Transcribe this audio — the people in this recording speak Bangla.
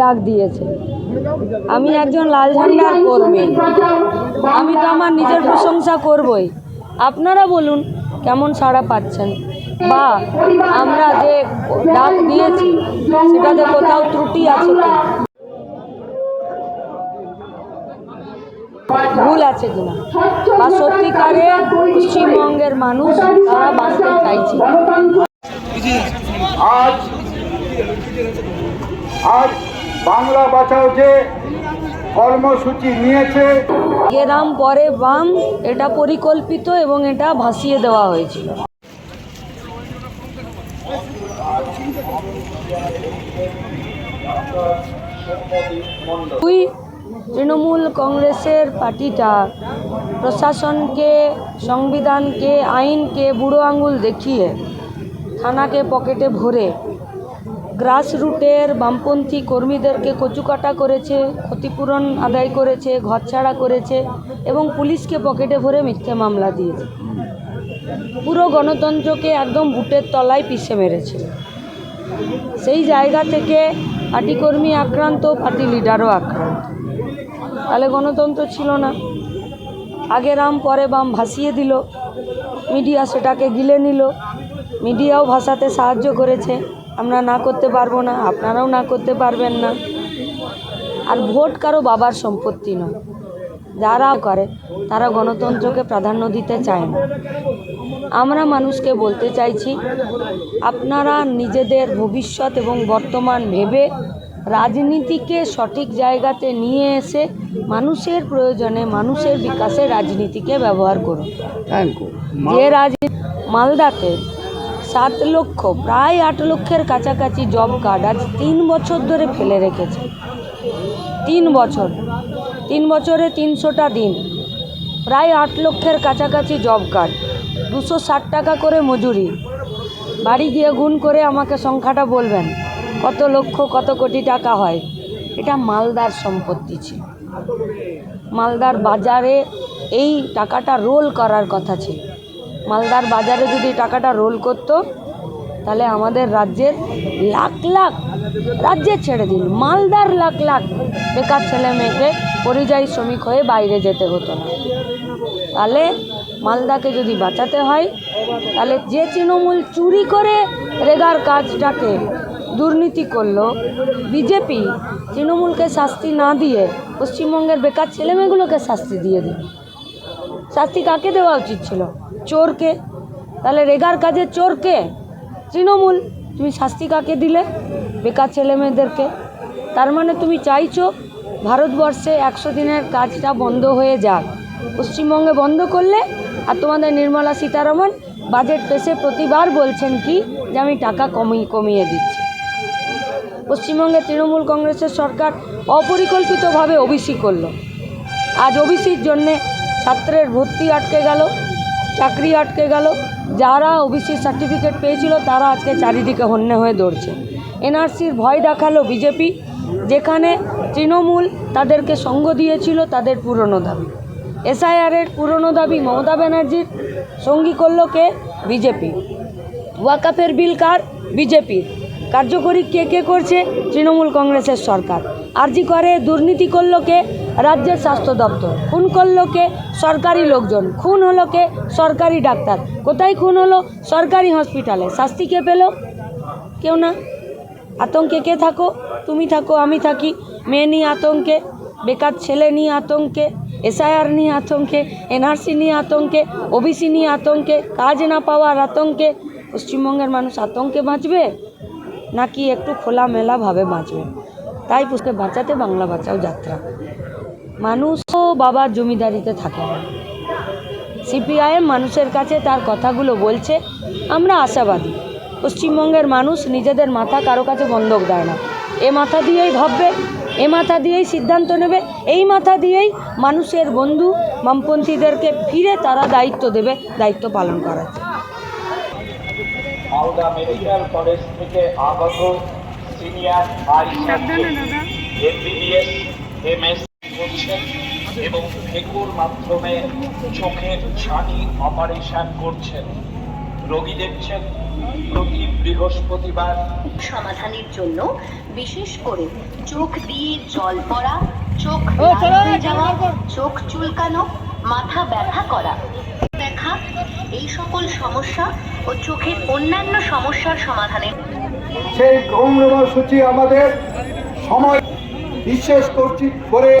ডাক দিয়েছে। আমি একজন লাল ঝান্ডার কর্মী। আমি তো আমার নিজের প্রশংসা করবই। আপনারা বলুন, কেমন সাড়া পাচ্ছেন? বা, আমরা যে ডাক দিয়েছি, সেটাতে কোথাও ত্রুটি আছে কি ভুল আছে কিনা? বা সত্যিকারে পশ্চিমবঙ্গের মানুষ তারা বাঁচতে চাইছে আজ আজ বাংলা বাঁচাও যে কর্মসূচি নিয়েছে। গেরাম পরে বাম, এটা পরিকল্পিত এবং এটা ভাসিয়ে দেওয়া হয়েছিল। দুই তৃণমূল কংগ্রেসের পার্টিটা, প্রশাসনকে, সংবিধানকে, আইনকে বুড়ো আঙুল দেখিয়ে থানাকে পকেটে ভরে গ্রাসরুটের বামপন্থী কর্মীদেরকে কচুকাটা করেছে, ক্ষতিপূরণ আদায় করেছে, ঘরছাড়া করেছে এবং পুলিশকে পকেটে ভরে মিথ্যে মামলা দিয়েছে। পুরো গণতন্ত্রকে একদম বুটের তলায় পিষে মেরেছে। সেই জায়গা থেকে পার্টি কর্মী আক্রান্ত, পার্টি লিডারও আক্রান্ত। তাহলে গণতন্ত্র ছিল না। আগে রাম, পরে বাম ভাসিয়ে দিল। মিডিয়া সেটাকে গিলে নিল। মিডিয়াও ভাষাতে সাহায্য করেছে। আমরা না করতে পারব না আপনারাও না করতে পারবেন না। আর ভোট কারও বাবার সম্পত্তি নয়। যারা করে তারা গণতন্ত্রকে প্রাধান্য দিতে চায় না। আমরা মানুষকে বলতে চাইছি আপনারা নিজেদের ভবিষ্যৎ এবং বর্তমান ভেবে রাজনীতিকে সঠিক জায়গাতে নিয়ে এসে মানুষের প্রয়োজনে মানুষের বিকাশে রাজনীতিকে ব্যবহার করুন। যে রাজনীতি মালদাতে সাত লক্ষ, প্রায় আট লক্ষের কাছাকাছি জব কার্ড আজ তিন বছর ধরে ফেলে রেখেছে। তিন বছর, তিন বছরে তিনশোটা দিন, প্রায় আট লক্ষের কাছাকাছি জব কার্ড দুশো ষাট টাকা করে মজুরি। বাড়ি গিয়ে গুণ করে আমাকে সংখ্যাটা বলবেন, কত লক্ষ, কত কোটি টাকা হয়? এটা মালদার সম্পত্তি ছিল। মালদার বাজারে এই টাকাটা রোল করার কথা ছিল। মালদার বাজারে যদি টাকাটা রোল করতো, তাহলে আমাদের রাজ্যের লাখ লাখ রাজ্যে ছেড়ে দিন। মালদার লাখ লাখ বেকার ছেলে মেয়েকে পরিযায়ী শ্রমিক হয়ে বাইরে যেতে হতো না। তাহলে মালদাকে যদি বাঁচাতে হয়, তাহলে যে তৃণমূল চুরি করে রেগার কাজটাকে দুর্নীতি করল, বিজেপি তৃণমূলকে শাস্তি না দিয়ে পশ্চিমবঙ্গের বেকার ছেলেমেয়েগুলোকে শাস্তি দিয়ে দিল। শাস্তি কাকে দেওয়া উচিত ছিল? চোরকে? তাহলে রেগার কাজে চোরকে? তৃণমূল। তুমি শাস্তি কাকে দিলে? বেকার ছেলে মেয়েদেরকে তার মানে তুমি চাইছো ভারতবর্ষে একশো দিনের কাজটা বন্ধ হয়ে যাক। পশ্চিমবঙ্গে বন্ধ করলে? আর তোমাদের নির্মলা সীতারমন বাজেট পেশে প্রতিবার বলছেন কি? যে আমি টাকা কমিয়ে কমিয়ে দিচ্ছি। পশ্চিমবঙ্গে তৃণমূল কংগ্রেসের সরকার অপরিকল্পিতভাবে ওবিসি করল। আজ ওবিসির জন্যে ছাত্রের ভর্তি আটকে গেল, চাকরি আটকে গেল। যারা ওবিসি সার্টিফিকেট পেয়েছিল, তারা আজকে চারিদিকে হন্যে হয়ে দৌড়ছে। এনআরসির ভয় দেখাল বিজেপি, যেখানে তৃণমূল তাদেরকে সঙ্গ দিয়েছিল তাদের পুরনো দাবি। এসআইআরের পুরনো দাবি মমতা ব্যানার্জির, সঙ্গী করল কে? বিজেপি। ওয়াকাফের বিল কার? বিজেপির। কার্যকরী কে কে করছে? তৃণমূল কংগ্রেসের সরকার। আরজি করে দুর্নীতি করল কে? রাজ্যের স্বাস্থ্য দপ্তর। খুন করল কে? সরকারি লোকজন। খুন হলো কে? সরকারি ডাক্তার। কোথায় খুন হলো? সরকারি হসপিটালে। শাস্তি কে পেল? কেউ না? আতঙ্কে কে থাকো? তুমি থাকো, আমি থাকি। মেয়ে নিয়ে আতঙ্কে, বেকার ছেলে নিয়ে আতঙ্কে, এসআইআর নিয়ে আতঙ্কে, এনআরসি নিয়ে আতঙ্কে, ওবিসি নিয়ে আতঙ্কে, কাজ না পাওয়ার আতঙ্কে। পশ্চিমবঙ্গের মানুষ আতঙ্কে বাঁচবে? নাকি একটু খোলামেলাভাবে বাঁচবে? তাই পুষকে বাঁচাতে বাংলা বাঁচাও যাত্রা। মানুষও বাবার জমিদারিতে থাকে। না সিপিআইএম মানুষের কাছে তার কথাগুলো বলছে আমরা আশাবাদী। পশ্চিমবঙ্গের মানুষ নিজেদের মাথা কারও কাছে বন্ধক দেয় না। এ মাথা দিয়েই ভাববে এ মাথা দিয়েই সিদ্ধান্ত নেবে এই মাথা দিয়েই মানুষের বন্ধু বামপন্থীদেরকে ফিরে তারা দায়িত্ব দেবে দায়িত্ব পালন করার। মালদা মেডিকেল কলেজ থেকে আগত সিনিয়র আই এমবিবিএস এমএস করছেন এবং ফেকুর মাধ্যমে চোখের ছানি অপারেশন করছেন। রোগী দেখছেন প্রতি বৃহস্পতিবার। সমাধানের জন্য বিশেষ করে চোখ দিয়ে জল পড়া চোখ যাওয়া চোখ চুলকানো মাথা ব্যথা করা দেখা এই সকল সমস্যা ও চোখের অন্যান্য সমস্যার সমাধানের। সেই আমাদের সময় বিশেষ করছি করে